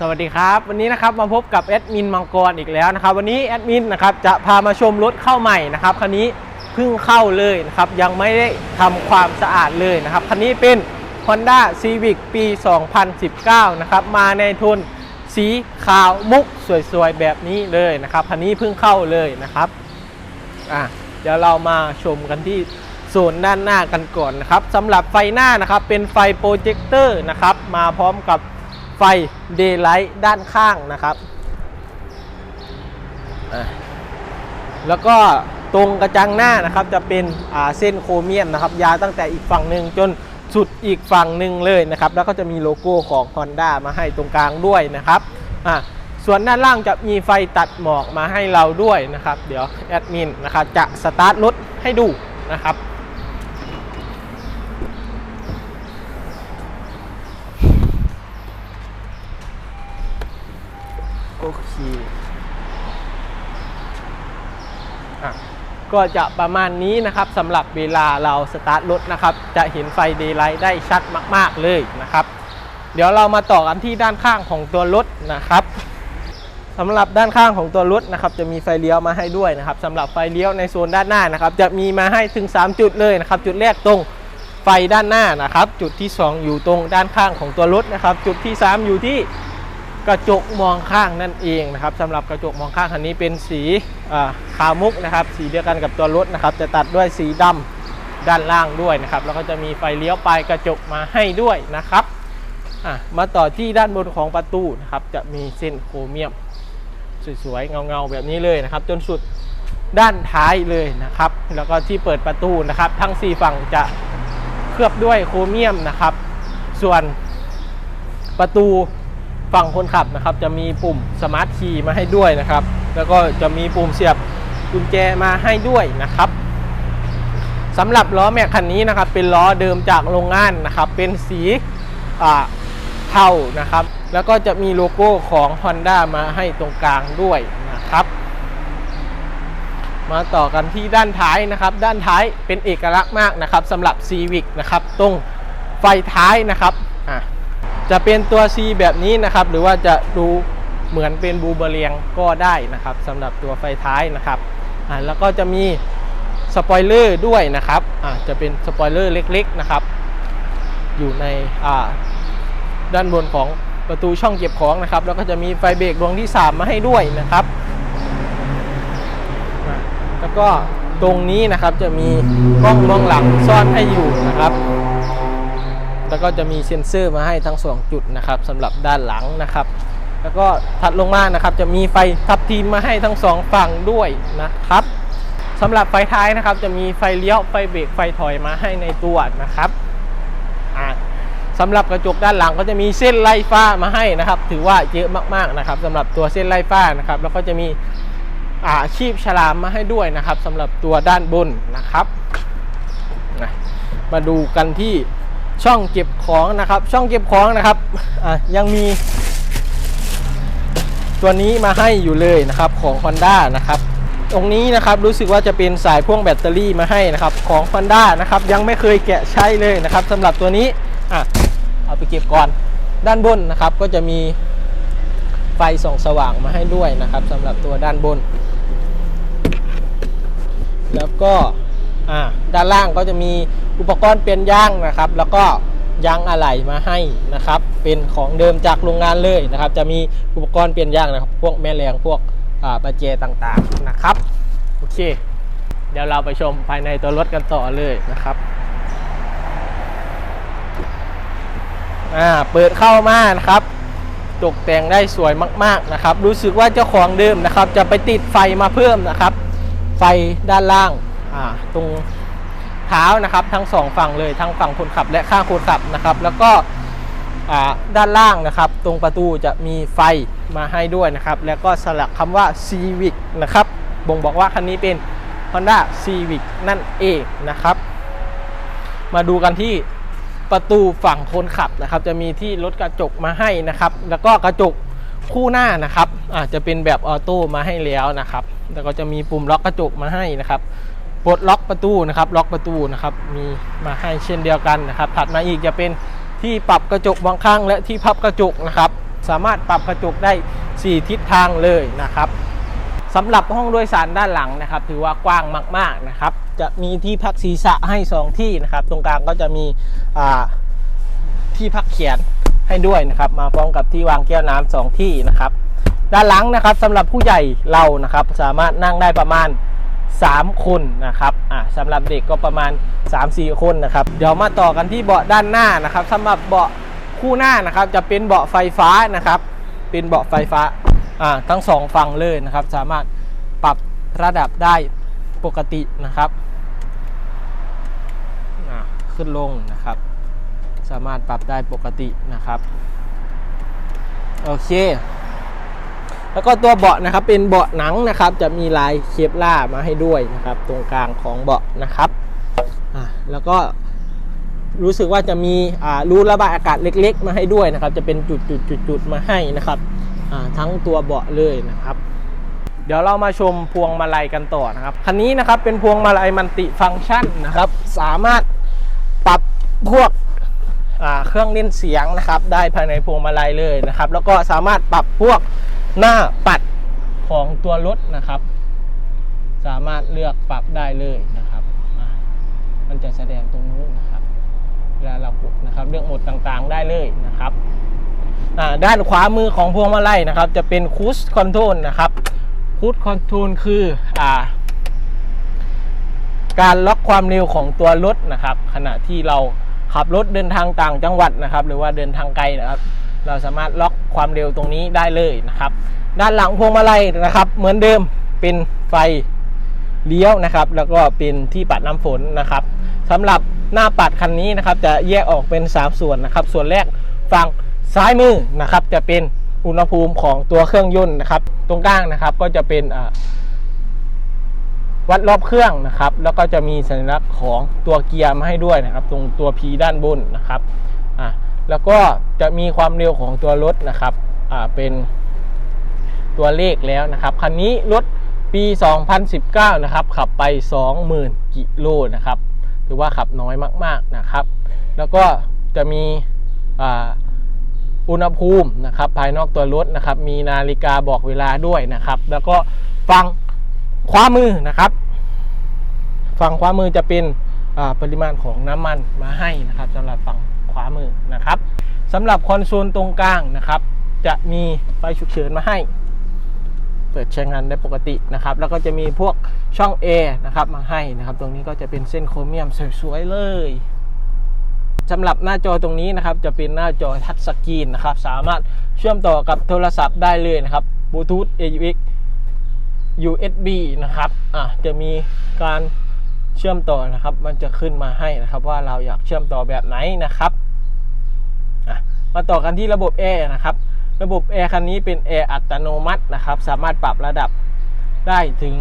สวัสดีครับ วันนี้นะครับมาพบกับแอดมินมังกรอีกแล้วนะครับ วันนี้แอดมินนะครับจะพามาชมรถเข้าใหม่นะครับคันนี้เพิ่งเข้าเลยนะครับยังไม่ได้ทำความสะอาดเลยนะครับคันนี้เป็น Honda Civic ปี 2019 นะครับมาในโทุนสีขาวมุกสวยๆแบบนี้เลยนะครับคันนี้เพิ่งเข้าเลยนะครับอะเดี๋ยวเรามาชมกันที่โซนด้านหน้ากันก่อนนะครับสำหรับไฟหน้านะครับเป็นไฟโปรเจคเตอร์นะครับมาพร้อมกับ ไฟเดย์ไลท์ด้านข้างนะครับ แล้วก็ตรงกระจังหน้านะครับจะเป็นเส้นโครเมียมนะครับ ยาวตั้งแต่อีกฝั่งหนึ่งจนสุดอีกฝั่งหนึ่งเลยนะครับ แล้วก็จะมีโลโก้ของ Honda มาให้ตรงกลางด้วยนะครับอะส่วนด้านล่างจะมีไฟตัดหมอกมาให้เราด้วยนะครับ เดี๋ยวแอดมินนะครับจะสตาร์ทรถให้ดูนะครับ โอเคอะ ก็จะประมาณนี้นะครับสำหรับเวลาเราสตาร์ทรถนะครับ จะเห็นไฟเดย์ไลท์ได้ชัดมาก ๆ เลยนะครับ เดี๋ยวเรามาต่อกันที่ด้านข้างของตัวรถนะครับสำหรับด้านข้างของตัวรถนะครับ จะมีไฟเลี้ยวมาให้ด้วยนะครับสำหรับไฟเลี้ยวในโซนด้านหน้านะครับ จะมีมาให้ถึง 3 จุดเลยนะครับ จุดแรกตรงไฟด้านหน้านะครับ จุดที่ 2 อยู่ตรงด้านข้างของตัวรถนะครับ จุดที่ 3 อยู่ที่ กระจกมองข้างนั่นเองนะครับสำหรับกระจกมองข้างคันนี้เป็นสีอ่าขาวมุกนะครับ สีเดียวกันกับตัวรถนะครับ จะตัดด้วยสีดำด้านล่างด้วยนะครับ แล้วก็จะมีไฟเลี้ยวปลายกระจกมาให้ด้วยนะครับมาต่อที่ด้านบนของประตูนะครับ จะมีเส้นโครเมียม สวยๆเงาๆแบบนี้เลยนะครับ จนสุดด้านท้ายเลยนะครับ แล้วก็ที่เปิดประตูนะครับ ทั้ง 4 ฝั่งจะเคลือบด้วยโครเมียมนะครับ ส่วนประตู ฝั่งคนขับนะครับจะมีปุ่มสมาร์ทคีย์มาให้ด้วยนะครับ แล้วก็จะมีปุ่มเสียบกุญแจมาให้ด้วยนะครับสำหรับล้อแม็กคันนี้นะครับ เป็นล้อเดิมจากโรงงานนะครับ เป็นสีอ่าเทานะครับ แล้วก็จะมีโลโก้ของ Honda มาให้ตรงกลางด้วยนะครับ มาต่อกันที่ด้านท้ายนะครับ ด้านท้ายเป็นเอกลักษณ์มากนะครับสำหรับ Civic นะครับ ตรงไฟท้ายนะครับ จะเป็นตัว C แบบนี้นะครับ หรือว่าจะดูเหมือนเป็นบูเบเรียงก็ได้นะครับสำหรับตัวไฟท้ายนะครับอ่าแล้วก็จะมีสปอยเลอร์ด้วยนะครับอ่าจะเป็นสปอยเลอร์เล็กๆนะครับ อยู่ในอ่าด้านบนของประตูช่องเก็บของนะครับ แล้วก็จะมีไฟเบรกดวงที่ 3 มาให้ด้วยนะครับ แล้วก็ตรงนี้นะครับจะมีกล้องมองหลังซ่อนให้อยู่นะครับ แล้วก็จะมีเซ็นเซอร์มาให้ทั้ง 2 จุดนะครับสำหรับด้านหลังนะครับ แล้วก็ถัดลงมานะครับจะมีไฟทับทีมมาให้ทั้ง 2 ฝั่งด้วยนะครับสำหรับไฟท้ายนะครับจะมีไฟเลี้ยวไฟเบรกไฟถอยมาให้ในตัวนะครับอ่าสำหรับกระจกด้านหลังก็จะมีเส้นไล่ฟ้ามาให้นะครับ ถือว่าเยอะมากๆนะครับสำหรับตัวเส้นไล่ฟ้านะครับ แล้วก็จะมีอาชีพฉลามมาให้ด้วยนะครับสำหรับตัวด้านบนนะครับ มาดูกันที่ ช่องเก็บของนะครับ ช่องเก็บของนะครับยังมี ตัวนี้มาให้อยู่เลยนะครับของ Honda นะครับตรงนี้นะครับรู้สึกว่าจะเป็นสายพ่วงแบตเตอรี่มาให้นะครับของ Honda นะครับยังไม่เคยแกะใช้เลยนะครับสำหรับตัวนี้อะเอาไปเก็บก่อนด้านบนนะครับก็จะมีไฟส่องสว่างมาให้ด้วยนะครับสำหรับตัวด้านบน แล้วก็ ด้านล่างก็จะมีอุปกรณ์เปลี่ยนยางนะครับ แล้วก็ยางอะไหล่มาให้นะครับ เป็นของเดิมจากโรงงานเลยนะครับ จะมีอุปกรณ์เปลี่ยนยางนะครับ พวกแม่แรงพวกอ่าประแจต่างๆนะครับโอเค เดี๋ยวเราไปชมภายในตัวรถกันต่อเลยนะครับอ่าเปิดเข้ามานะครับตกแต่งได้สวยมากๆนะครับ รู้สึกว่าเจ้าของเดิมนะครับ จะไปติดไฟมาเพิ่มนะครับ ไฟด้านล่าง ตรงเท้านะครับทั้งสองฝั่งเลยทั้งฝั่งคนขับและข้างคนขับนะครับ แล้วก็ด้านล่างนะครับ ตรงประตูจะมีไฟมาให้ด้วยนะครับ แล้วก็สลักคำว่า Civic นะครับบ่งบอกว่าคันนี้เป็น Honda Civic นั่นเองนะครับ มาดูกันที่ประตูฝั่งคนขับนะครับ จะมีที่ลดกระจกมาให้นะครับ แล้วก็กระจกคู่หน้านะครับอาจจะเป็นแบบออโต้มาให้แล้วนะครับ แล้วก็จะมีปุ่มล็อกกระจกมาให้นะครับ ปลดล็อกประตูนะครับล็อกประตูนะครับมีมาให้เช่นเดียวกันนะครับ ถัดมาอีกจะเป็นที่ปรับกระจกบางข้างและที่พับกระจกนะครับ สามารถปรับกระจกได้ 4 ทิศทางเลยนะครับสำหรับห้องโดยสารด้านหลังนะครับ ถือว่ากว้างมากๆนะครับ จะมีที่พักศีรษะให้ 2 ที่นะครับ ตรงกลางก็จะมีที่พักเขียนให้ด้วยนะครับ มาพร้อมกับที่วางแก้วน้ำสองที่นะครับ ด้านหลังนะครับสำหรับผู้ใหญ่เรานะครับ สามารถนั่งได้ประมาณ 3 คนนะครับอ่าสำหรับเด็กก็ประมาณ 3-4 คนนะครับ เดี๋ยวมาต่อกันที่เบาะด้านหน้านะครับสำหรับเบาะคู่หน้านะครับจะเป็นเบาะไฟฟ้านะครับ เป็นเบาะไฟฟ้าอ่าทั้งสองฝั่งเลยนะครับ สามารถปรับระดับได้ปกตินะครับอ่าขึ้นลงนะครับ สามารถปรับได้ปกตินะครับ โอเค แล้วก็ตัวเบาะนะครับเป็นเบาะหนังนะครับ จะมีลายเคปล่ามาให้ด้วยนะครับ ตรงกลางของเบาะนะครับอ่าแล้วก็รู้สึกว่าจะมีอ่ารูระบายอากาศเล็ก ๆ มาให้ด้วยนะครับ จะเป็นจุดๆๆมาให้นะครับอ่าทั้งตัวเบาะเลยนะครับ เดี๋ยวเรามาชมพวงมาลัยกันต่อนะครับคันนี้นะครับเป็นพวงมาลัยมันติฟังก์ชันนะครับ สามารถปรับพวกอ่าเครื่องเล่นเสียงนะครับ ได้ภายในพวงมาลัยเลยนะครับ แล้วก็สามารถปรับพวก หน้าปัดของตัวรถนะครับ สามารถเลือกปรับได้เลยนะครับมันจะแสดงตรงนู้นนะครับเวลาเรากดนะครับเลือกโหมดต่างๆได้เลยนะครับด้านขวามือของพวงมาลัยนะครับ จะเป็นคูสคอนโทรลนะครับคูสคอนโทรลคืออการล็อกความเร็วของตัวรถนะครับ ขณะที่เราขับรถเดินทางต่างจังหวัดนะครับ หรือว่าเดินทางไกลนะครับ เราสามารถล็อกความเร็วตรงนี้ได้เลยนะครับ ด้านหลังพวงมาลัยนะครับ เหมือนเดิมเป็นไฟเลี้ยวนะครับ แล้วก็เป็นที่ปัดน้ำฝนนะครับสำหรับหน้าปัดคันนี้นะครับ จะแยกออกเป็น 3 ส่วนนะครับ ส่วนแรกฝั่งซ้ายมือนะครับ จะเป็นอุณหภูมิของตัวเครื่องยนต์นะครับ ตรงกลางนะครับก็จะเป็นวัดรอบเครื่องนะครับ แล้วก็จะมีสัญลักษณ์ของตัวเกียร์มาให้ด้วยนะครับ ตรงตัว P ด้านบนนะครับอะ แล้วก็จะมีความเร็วของตัวรถนะครับเป็นตัวเลขแล้วนะครับคันนี้รถปี 2019 นะครับ ขับไป 20,000 กิโลนะครับถือว่าขับน้อยมากๆนะครับ แล้วก็จะมีอุณหภูมินะครับ ภายนอกตัวรถนะครับ มีนาฬิกาบอกเวลาด้วยนะครับ แล้วก็ฟังขวามือนะครับฝั่งขวามือจะเป็นปริมาณของน้ำมันมาให้นะครับสำหรับฝั่ง ขวามือนะครับสำหรับคอนโซลตรงกลางนะครับ จะมีไฟฉุกเฉินมาให้ เปิดใช้งานได้ปกตินะครับ แล้วก็จะมีพวกช่องแอร์นะครับมาให้นะครับ ตรงนี้ก็จะเป็นเส้นโครเมียมสวยๆเลยสำหรับหน้าจอตรงนี้นะครับ จะเป็นหน้าจอทัชสกรีนนะครับ สามารถเชื่อมต่อกับโทรศัพท์ได้เลยนะครับบลูทูธ AUX USB นะครับ อะ จะมีการเชื่อมต่อนะครับ มันจะขึ้นมาให้นะครับว่าเราอยากเชื่อมต่อแบบไหนนะครับ มาต่อกันที่ระบบแอร์นะครับ ระบบแอร์คันนี้เป็นแอร์อัตโนมัตินะครับ สามารถปรับระดับได้ถึง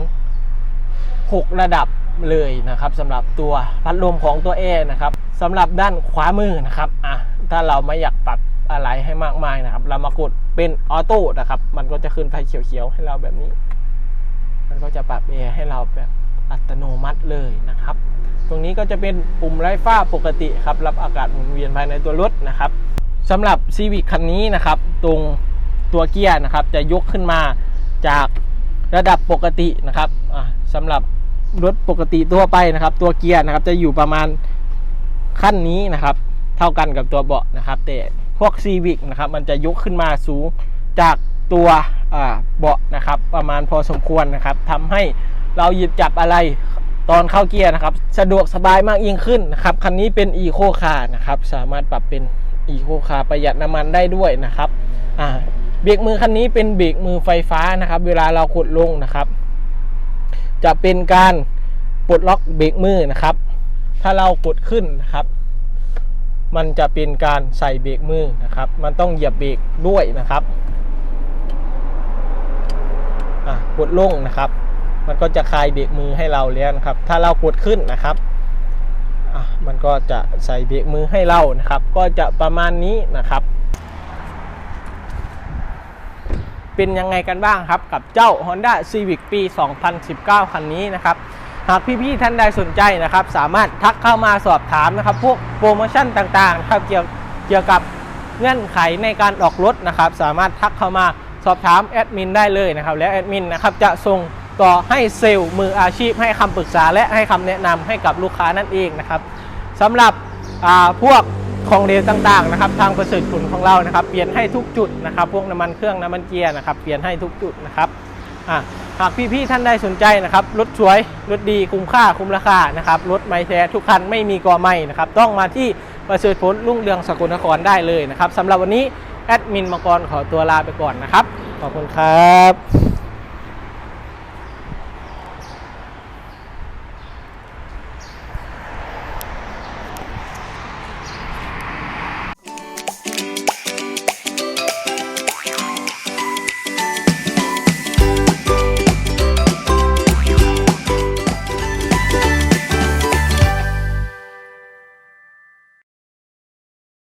6 ระดับเลยนะครับสำหรับตัวพัดลมของตัวแอร์นะครับสำหรับด้านขวามือนะครับอะถ้าเราไม่อยากปรับอะไรให้มากมายนะครับ เรามากดเป็นออโต้นะครับ มันก็จะขึ้นไฟเขียวๆให้เราแบบนี้ มันก็จะปรับแอร์ให้เราแบบอัตโนมัติเลยนะครับ ตรงนี้ก็จะเป็นปุ่มไร้ฝ้าปกติครับ รับอากาศหมุนเวียนภายในตัวรถนะครับ สำหรับ Civic คันนี้นะครับ ตรงตัวเกียร์นะครับ จะยกขึ้นมาจากระดับปกตินะครับสำหรับรถปกติทั่วไปนะครับ ตัวเกียร์นะครับจะอยู่ประมาณขั้นนี้นะครับ เท่ากันกับตัวเบาะนะครับ แต่พวก Civic นะครับ มันจะยกขึ้นมาสูงจากตัวเบาะนะครับ ประมาณพอสมควรนะครับทำให้เราหยิบจับอะไรตอนเข้าเกียร์นะครับ สะดวกสบายมากยิ่งขึ้นนะครับ คันนี้เป็น Eco Car นะครับ สามารถปรับเป็น Eco Car ประหยัดน้ำมันได้ด้วยนะครับอ่าเบรกมือคันนี้เป็นเบรกมือไฟฟ้านะครับ เวลาเรากดลงนะครับ จะเป็นการปลดล็อกเบรกมือนะครับ ถ้าเรากดขึ้นนะครับ มันจะเป็นการใส่เบรกมือนะครับ มันต้องเหยียบเบรกด้วยนะครับอะกดลงนะครับ มันก็จะคลายเบรกมือให้เราแล้วนะครับ ถ้าเรากดขึ้นนะครับ อะมันก็จะใส่เบรกมือให้เรานะครับ ก็จะประมาณนี้นะครับ เป็นยังไงกันบ้างครับกับเจ้า Honda Civic ปี 2019 คันนี้นะครับ หากพี่ๆท่านใดสนใจนะครับ สามารถทักเข้ามาสอบถามนะครับ พวกโปรโมชั่นต่างๆครับเกี่ยวเกี่ยวกับเงื่อนไขในการออกรถนะครับ สามารถทักเข้ามาสอบถามแอดมินได้เลยนะครับ และแอดมินนะครับจะส่ง ต่อให้เซลล์มืออาชีพให้คำปรึกษาและให้คำแนะนำให้กับลูกค้านั่นเองนะครับสำหรับพวกของเหลวต่างๆนะครับทางประเสริฐผลของเรานะครับ เปลี่ยนให้ทุกจุดนะครับ พวกน้ำมันเครื่องน้ำมันเกียร์นะครับเปลี่ยนให้ทุกจุดนะครับหากพี่ๆท่านใดสนใจนะครับรถสวยรถดีคุ้มค่าคุ้มราคานะครับรถไม่แท้ทุกคันไม่มีกอไม่นะครับต้องมาที่ประเสริฐผลรุ่งเรืองสกลนครได้เลยนะครับสำหรับวันนี้แอดมินมังกรขอตัวลาไปก่อนนะครับ ขอบคุณครับ